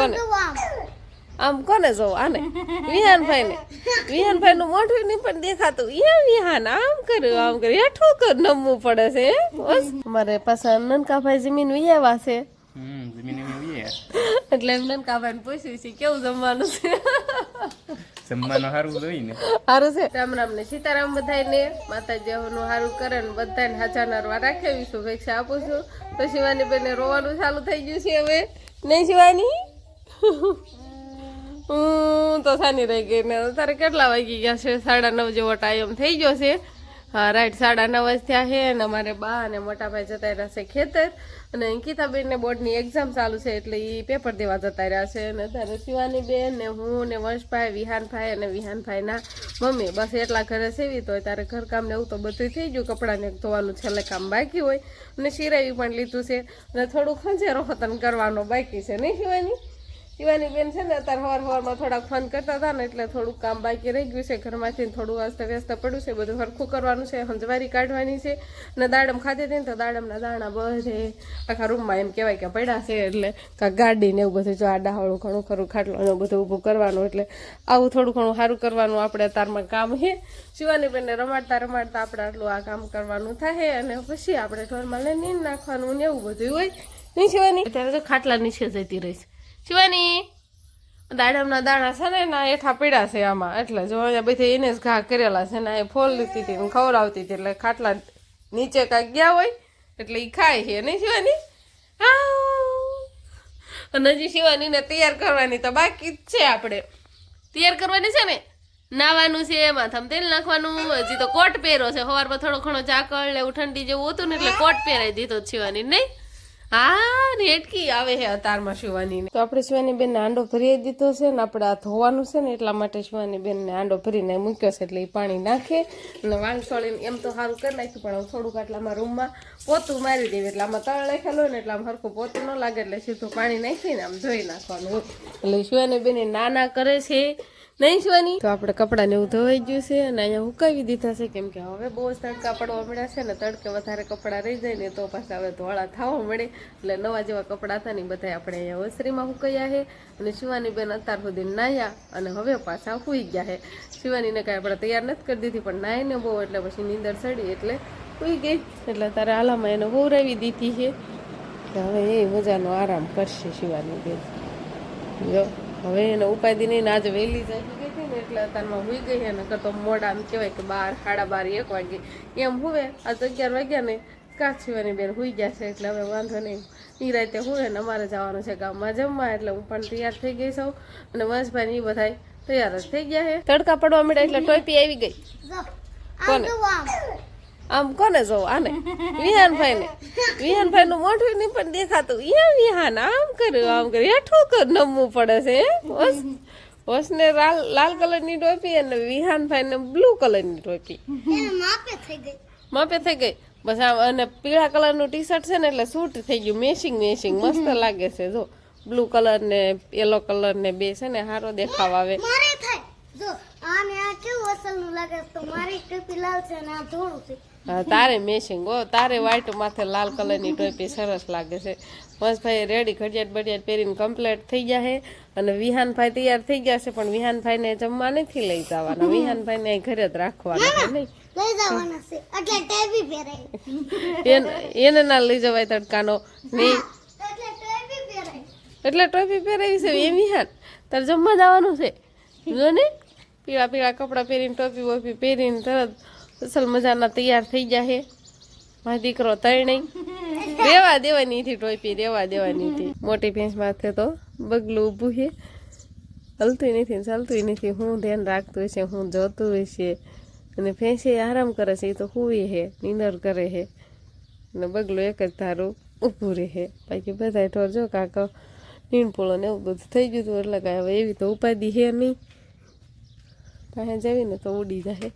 કોને? આમ કોને જોવો? આને? વિહાનભાઈ ને વિહાનભાઈ નું મોઢું નહીં પણ દેખાતું. એ વિહાન આમ કર્યું આમ કર્યું. હેઠું કર નમવું પડે છે બસ. મારે પાછા નનકાભાઈ જમીન વિયાવા છે. એટલે એમ નનકાભાઈ ને પૂછ્યું છે કેવું જમવાનું છે? જમવાનું સારું હોય ને. સારું છે. રામ રામ ને સીતારામ બધાને માતાજી નું સારું કરે ને બધાને હાચા નરવા રાખે એવી શુભેચ્છા આપું છું. તો શિવાની બેને રોવાનું ચાલુ થઈ ગયું છે હવે. નહીં શિવાની? હું તો સાની રહી ગઈ. ને તારે કેટલા વાગી ગયા છે? સાડા નવ જેવો ટાઈમ થઈ ગયો છે. હા, રાઈટ સાડા નવ જ થયા છે અને અમારે બા અને મોટાભાઈ જતા રહ્યા છે ખેતર. અને અંકિતાબેનને બોર્ડની એક્ઝામ ચાલુ છે એટલે એ પેપર દેવા જતા રહ્યા છે. અને ત્યારે શિવાની બેન ને હું ને વંશભાઈ, વિહાનભાઈ અને વિહાનભાઈના મમ્મી. બસ એટલા ઘરે સેવી તો ત્યારે ઘરકામ ને એવું તો બધું થઈ ગયું. કપડાને ધોવાનું છેલ્લે કામ બાકી હોય. અને શિરાવી પણ લીધું છે. અને થોડું ખંજેરો વતન કરવાનો બાકી છે. નહીં શિવાની? શિવાની બેન છે ને અત્યારે હવાર હવારમાં થોડાક ફોન કરતા હતા ને એટલે થોડુંક કામ બાકી રહી ગયું છે. ઘરમાંથી થોડું અસ્ત વ્યસ્ત પડ્યું છે. બધું હરખું કરવાનું છે. હંજવારી કાઢવાની છે. ને દાડમ ખાધી હતી ને તો દાડમના દાણા બધે આખા રૂમમાં એમ કહેવાય કે પડ્યા છે. એટલે કાં ગાડી ને એવું બધું જો આ ડાહળું ઘણું ખરું, ખાટલો ને બધું ઊભું કરવાનું. એટલે આવું થોડું ઘણું સારું કરવાનું આપણે તારમાં કામ છે. શિવાની બેનને રમાડતા રમાડતા આપણે આટલું આ કામ કરવાનું થાય અને પછી આપણે ઢોરમાં લઈને નાખવાનું ને એવું બધું હોય. નહીં શિવાની? અત્યારે તો ખાટલા નીચે જતી રહીશ શિવાની? દાડમના દાણા છે ને એના એઠા પીડા છે આમાં. એટલે જો અહીંયા બધી એને જ ઘા કરેલા છે ને એ ફોલ લીધી હતી ને, ખવડાવતી હતી, એટલે ખાટલા નીચે કાંઈક ગયા હોય, એટલે એ ખાય છે. નહીં શિવાની? અને હજી શિવાનીને તૈયાર કરવાની તો બાકી છે આપણે. તૈયાર કરવાની છે ને? નાવાનું છે, માથામાં તેલ નાખવાનું. હજી તો કોટ પહેરો છે. સવારમાં થોડો ઘણો ચાકળ ને એવું જેવું હતું ને, એટલે કોટ પહેરાવી દીધો શિવાની, નહીં? હા, ને આવે છે અતારમાં શિવાની તો આપણે શિવાની બેન આંડો ભરી દીધો છે ને, આપણે આ ધોવાનું છે ને, એટલા માટે શિવાની બેન આંડો ભરીને મૂક્યો છે, એટલે એ પાણી નાખે. અને વાળ એમ તો સારું કરી નાખ્યું, પણ થોડુંક આટલામાં રૂમમાં પોતું મારી દેવું, એટલે આમાં તળ નાખેલું હોય ને, એટલે આમ પોતું ન લાગે, એટલે સીધું પાણી નાખીને આમ ધોઈ નાખવાનું એટલે શિવાની બેન નાના કરે છે નહીં શિવાની? તો આપણે કપડાને એવું ધોવાઈ ગયું છે અને અહીંયા હુકાવી દીધા છે કેમ કે હવે બહુ જ તડકા પડવા મળ્યા છે ને તડકે વધારે કપડાં રહી જાય ને તો પાછા હવે ધોળા થવા મળે. એટલે નવા જેવા કપડાં હતા ને બધા આપણે અહીંયા ઓસરીમાં હુકાયા છે અને શિવાની બેન અત્યાર સુધી નાહ્યા અને હવે પાછા હુઈ ગયા છે. શિવાનીને કાંઈ આપણે તૈયાર નથી કરી દીધી પણ નાહીને બહુ, એટલે પછી નીંદર ચડી એટલે હુઈ ગઈ. એટલે તારે આલામાં એને હોવરાવી દીધી છે. હવે એ મજાનો આરામ કરશે શિવાની બેન. જો. હવે એને ઉપાધિ નહીં આજ વહેલી જાગી ગઈ હતી ને એટલે અત્યારમાં હુઈ ગઈ અને કરતો મોડા આમ કહેવાય કે બાર સાડા બાર એક વાગે. એમ હુવે. આજ અગિયાર વાગ્યા ને કાચીવાની બેન હુઈ ગયા છે એટલે હવે વાંધો નહીં. એ રાતે હુવે ને અમારે જવાનું છે ગામમાં જમવા એટલે હું પણ તૈયાર થઈ ગઈ છું. અને વંશભાઈ એ બધા તૈયાર જ થઈ ગયા છે. તડકા પડવા માંડ્યા એટલે ટોપી આવી ગઈ. કોને? આમ કોને જોવો? આને? વિહાનભાઈ ને વિહાનભાઈ નું મોઢું નહીં પણ દેખાતું. એ વિહાન આમ કર્યું આમ કર્યું. હેઠું કર નમવું પડે છે? બસ બસ ને લાલ લાલ કલરની ટોપી અને વિહાનભાઈ ને બ્લુ કલરની ટોપી. માપે થઈ ગઈ. બસ આમ અને પીળા કલરનું ટી શર્ટ છે ને એટલે સૂટ થઈ ગયું. મેસિંગ મેસિંગ મસ્ત લાગે છે જો. બ્લુ કલર ને યલો કલર ને બે છે ને સારો દેખાવ આવે. મારે થાય. જો આને આ કેવું અસલનું લાગે તો મારી ટોપી લાલ છે ને આ ધોળું છે. તારે મેચિંગ હો તારે વ્હાઈટ માથે લાલ કલરની ટોપી સરસ લાગે છે. મસ્તભાઈ રેડી ઘડિયાળ બડિયાળ પહેરીને કમ્પ્લીટ થઈ ગયા છે. અને વિહાનભાઈ તૈયાર થઈ ગયા છે પણ વિહાનભાઈને જમવા નથી લઈ જવાના. વિહાનભાઈને ઘરે જ રાખવાના છે નહીં? એને ના લઈ જવાય તડકાનો. નહીં એટલે એટલે ટોપી પહેરાવી છે એમ વિહાન. તારે જમવા જવાનું છે? જો ને પીળા પીળા કપડાં પહેરીને ટોપી બોપી પહેરીને તરત અસલ મજાના તૈયાર થઈ ગયા છે મારો દીકરો તરણી રેવા દેવાની હતી ટોપી રેવા દેવાની હતી મોટી ભેંસ માથે તો બગલું ઊભું છે હલતું નથી ને ચાલતું નથી હું ધ્યાન રાખતું હશે હું જોતું હશે અને ભેંસે આરામ કરે છે એ તો હુઈ છે નીંદર કરે છે અને બગલું એક જ ધારું ઊભું રહે બાકી બધા ઢોર જો કાંક નીણપોળો ને એવું બધું થઈ ગયું હતું, એટલે કાંઈ હવે એવી તો ઉપાધિ છે નહીં પાસે જવીને તો ઉડી જાય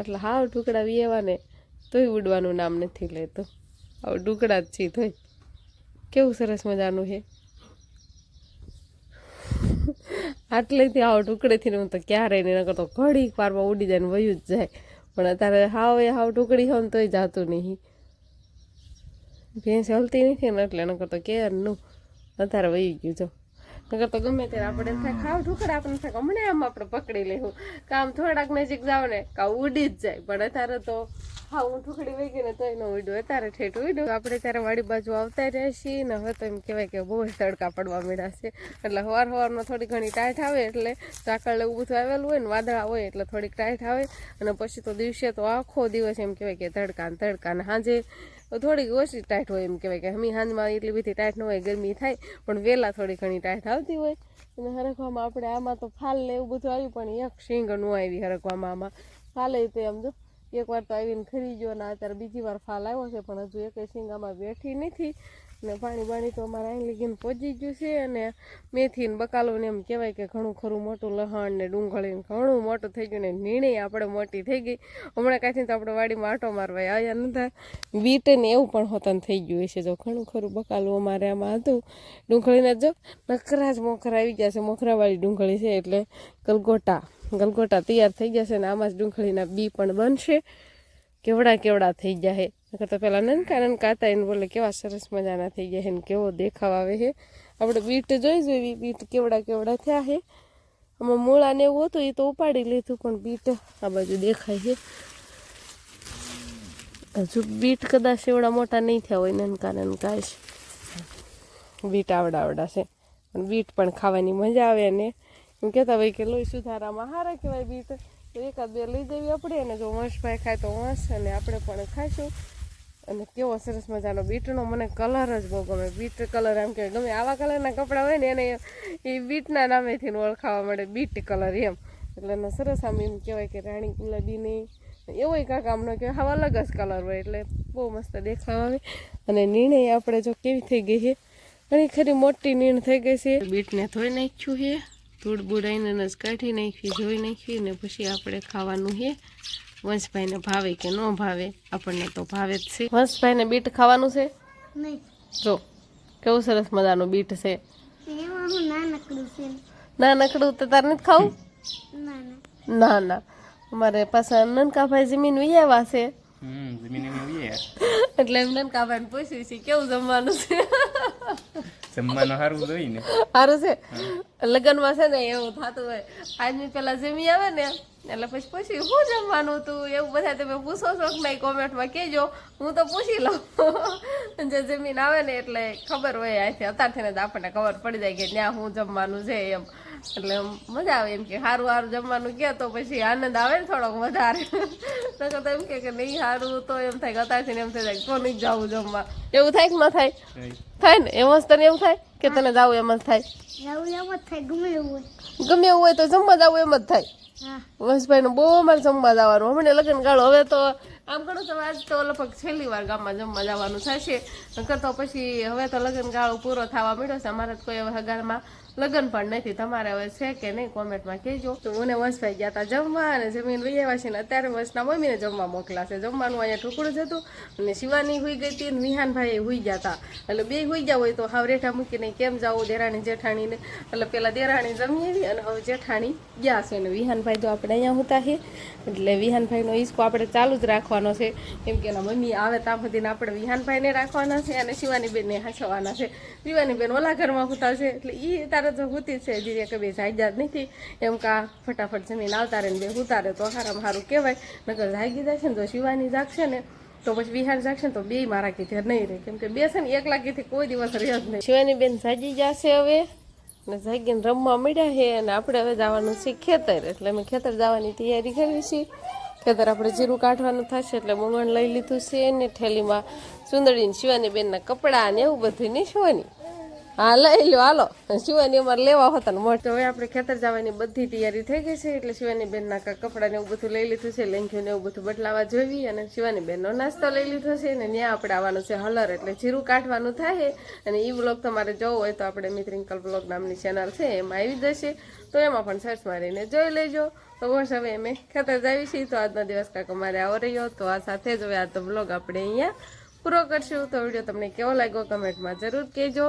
એટલે હાવ ટુકડા વિયેવા ને તોય ઉડવાનું નામ નથી લેતો. આવ ટુકડા જ છે તોય. કેવું સરસ મજાનું છે? આટલેથી આવ ટુકડેથી હું તો ક્યારેય નહીં, નકર તો ઘડીક વારમાં ઉડી જાય ને વયું જ જાય. પણ અત્યારે હાવ એ હાવ ટુકડી હોય ને તોય જાતું નહીં. ભેંસ હલતી નથી ને એટલે નકર તો કેરનું અત્યારે વહી ગયું જો. નકર તો ગમે ત્યારે આપણે થાય, ખાવ ઢુકડા આપણે થાય હમણાં આમ આપણે પકડી લેવું. કામ થોડાક નજીક જાવ ને, કાં ઉડી જ જાય. પણ અત્યારે તો, હા, હું ઠુકડી વહી ગઈ ને તો એનો ઉડ્યું. અત્યારે ઠેઠ ઉડ્યું. આપણે ત્યારે વાડી બાજુ આવતા રહીએ છીએ ને હવે તો એમ કહેવાય કે બહુ જ તડકા પડવા મળ્યા છે. એટલે સવાર સવારમાં થોડી ઘણી ટાઈટ આવે એટલે ચાકળ એવું બધું આવેલું હોય ને, વાદળા હોય એટલે થોડીક ટાઈટ આવે. અને પછી તો દિવસે તો આખો દિવસ એમ કહેવાય કે તડકા ને તડકા ને. સાંજે થોડીક ઓછી ટાઈટ હોય એમ કહેવાય કે હમી સાંજમાં એટલી બધી ટાઈટ ન હોય, ગરમી થાય, પણ વહેલા થોડી ઘણી ટાઈટ આવતી હોય. અને હરખવામાં આપણે આમાં તો ફાલ એવું બધું આવ્યું, પણ એક શીંગ ન આવી હરખવામાં આમાં. ફાલે તે આમ જો એકવાર તો આવીને ખરી ગયો ને અત્યારે બીજી વાર ફાલ આવ્યો છે, પણ હજુ એકે શીંગ આમાં બેઠી નથી. ને પાણી બાણી તો અમારે અહીં લીગીને પહોંચી ગયું છે અને મેથી ને બકાલો ને એમ કહેવાય કે ઘણું ખરું મોટું લહણ ને ડુંગળી ઘણું મોટું થઈ ગયું ને નીણી આપણે મોટી થઈ ગઈ. હમણાં કાંઈથી તો આપણે વાડીમાં આટો મારવા આવ્યા નતા. બીટ ને એવું પણ હોતન થઈ ગયું છે જો ઘણું ખરું બકાલું અમારે આમાં હતું. ડુંગળીને જો નકરા જ મોખરા આવી ગયા છે. મોખરાવાળી ડુંગળી છે એટલે ગલગોટા ગલગોટા તૈયાર થઈ ગયા છે ને આમાં જ ડુંગળીના બી પણ બનશે. કેવડા કેવડા થઈ જાય નકર તો પેલા નનકા નનકા હતા, એને બોલે કેવા સરસ મજાના થઈ ગયા છે ને કેવો દેખાવ આવે છે. આપણે બીટ જોઈ જોઈ બીટ કેવડા કેવડા થયા છે. આમાં મૂળાને એવું હતું, એ તો ઉપાડી લીધું, પણ બીટ આ બાજુ દેખાય છે. હજુ બીટ કદાચ એવડા મોટા નહીં થયા હોય, નનકા નનકા છે બીટ આવડા આવડા છે. પણ બીટ પણ ખાવાની મજા આવે ને. એમ કહેતા હોય કે લોહી સુધારામાં સારા કહેવાય બીટ. એકાદ બે લઈ જવી આપણે, અને જો વંશભાઈ ખાય તો વંશ અને આપણે પણ ખાઈશું. અને કેવો સરસ મજાનો બીટનો મને કલર જ બહુ ગમે. બીટ કલર એમ કે ગમે. આવા કલરના કપડાં હોય ને એને એ બીટના નામેથી ઓળખાવા મળે. બીટ કલર એમ. એટલે એને સરસ આમ એમ કહેવાય કે રાણી ગુલાબીની એવો કાંક આમનો કે હવે અલગ જ કલર હોય એટલે બહુ મસ્ત દેખાવ આવે. અને નિર્ણય આપણે જો કેવી થઈ ગઈ છે? ઘણી ખરી મોટી નીણ થઈ ગઈ છે. બીટને ધોઈ નાખ્યું છે. ધૂળ બુડાઈને જ કાઢી નાખી ધોઈ નાખી ને પછી આપણે ખાવાનું છે. વંશભાઈને ભાવે કે ન ભાવે આપણને તો ભાવે જ છે. વંશભાઈને બીટ ખાવાનું છે? નહીં. જો કેવું સરસ મજાનું બીટ છે. ના નકડું તો તારે નથી ખાવું? ના ના. ના ના. અમારે પાછા નનકાભાઈ જમીન વિયાવા છે. એટલે એમ નનકાભાઈને પૂછ્યું છે કેવું જમવાનું છે? જમવાનું સારું જોઈ ને. સારું છે? લગ્નમાં છે ને એવું થતું હોય. આજની પેલા જમી આવે ને એટલે પછી પૂછ્યું શું જમવાનું હતું એવું બધા તમે પૂછો છો કે નહીં કોમેન્ટમાં કહેજો. હું તો પૂછી લઉં. જે જમીન આવે ને એટલે ખબર હોય અહીંથી અત્યારથી જ આપણને ખબર પડી જાય કે ત્યાં શું જમવાનું છે એમ. એટલે મજા આવે એમ કે સારું સારું જમવાનું કહે તો પછી આનંદ આવે ને થોડોક વધારે. નકર તો એમ કે કે નહીં સારું તો એમ થાય કે અત્યારથી એમ થઈ જાય તો નહીં જવું જમવા. એવું થાય કે ન થાય? થાય ને? એમ જ તને એવું થાય કે તને જવું એમ જ થાય? એવું એમ જ થાય ગમે એવું હોય. ગમે એવું હોય તો જમવા જવું એમ જ થાય. હા નું બહુ અમારે જમવા જવાનું. હમણાં લગ્ન ગાળો. હવે તો આમ ઘણું તો આજ તો લગભગ છેલ્લી વાર ગામમાં જમવા જવાનું થશે. નકર તો પછી હવે તો લગ્ન ગાળો પૂરો થવા મળ્યો છે. અમારે કોઈ હવે હગારમાં લગ્ન પણ નથી. તમારે હવે છે કે નહીં? કોમેન્ટમાં કહેજો. તો મને વંશભાઈ ગયા હતા જમવા અને જમીન વહી છે ને અત્યારે વંશના મમ્મીને જમવા મોકલાશે. જમવાનું અહીંયા ઠુકડું જ હતું અને શિવાની હુઈ ગઈ હતી અને વિહાનભાઈ હુઈ ગયા હતા એટલે બે હુઈ ગયા હોય તો હાવ રેઠા મૂકીને કેમ જાવું દેરાણી, જેઠાણીને? એટલે પેલા દેરાણી જમી આવી અને હવે જેઠાણી ગયા છે અને વિહાનભાઈ તો આપણે અહીંયા હોતા છે. એટલે વિહાનભાઈનો ઈસકો આપણે ચાલુ જ રાખવાનો છે. કેમ કે એના મમ્મી આવે ત્યાં સુધીને આપણે વિહાનભાઈને રાખવાના છે અને શિવાની બેનને હાંચવાના છે. શિવાની બેન ઓલા ઘરમાં હોતા છે. એટલે એ તારે તો હુતી છે. જીરે કે બે જાત નથી. એમ કા ફટાફટ જમીન આવતા રહે ને બે ઉતારે તો સારામાં સારું કહેવાય. નકર જાગી જશે ને તો શિવાની જાગશે ને તો પછી વિહાર જાગશે ને તો બે મારા કીધે નહીં રહે. કેમ કે છે ને એક લાગીથી કોઈ દિવસ રહે જ નહીં. શિવાની બેન જાગી જશે હવે ને જાગીને રમવા મળ્યા છે અને આપણે હવે જવાનું છે ખેતર. એટલે અમે ખેતર જવાની તૈયારી કરી છીએ ખેતર આપણે જીરું કાઢવાનું થશે એટલે મંગણ લઈ લીધું છે ને થેલીમાં સુંદરીને શિવાની બેનના કપડાં ને એવું બધું નહીં શિવાની હા, લઈ લો હાલો. શિવાની અમારે લેવા હતા ને મોટ હવે આપણે ખેતર જવાની બધી તૈયારી થઈ ગઈ છે, એટલે શિવાની બેનના કપડાને એવું બધું લઈ લીધું છે લેંઘ્યું ને એવું બધું બદલાવા જોઈ અને શિવાની બેનનો નાસ્તો લઈ લીધો છે અને ત્યાં આપણે આવવાનું છે હલર, એટલે જીરું કાઢવાનું થાય અને એ બ્લોગ તમારે જોવો હોય તો આપણે મિત્રિંકલ બ્લોગ નામની ચેનલ છે, એમાં આવી જશે. તો એમાં પણ સર્ચ મારીને જોઈ લેજો. તો બસ હવે અમે ખેતર જાવી છીએ, તો આજનો દિવસ કાંક અમારે આવો રહ્યો. તો આ સાથે જ હવે તો બ્લોગ આપણે અહીંયા પૂરો કરશું. તો વીડિયો તમને કેવો લાગ્યો કમેન્ટમાં જરૂર કહેજો.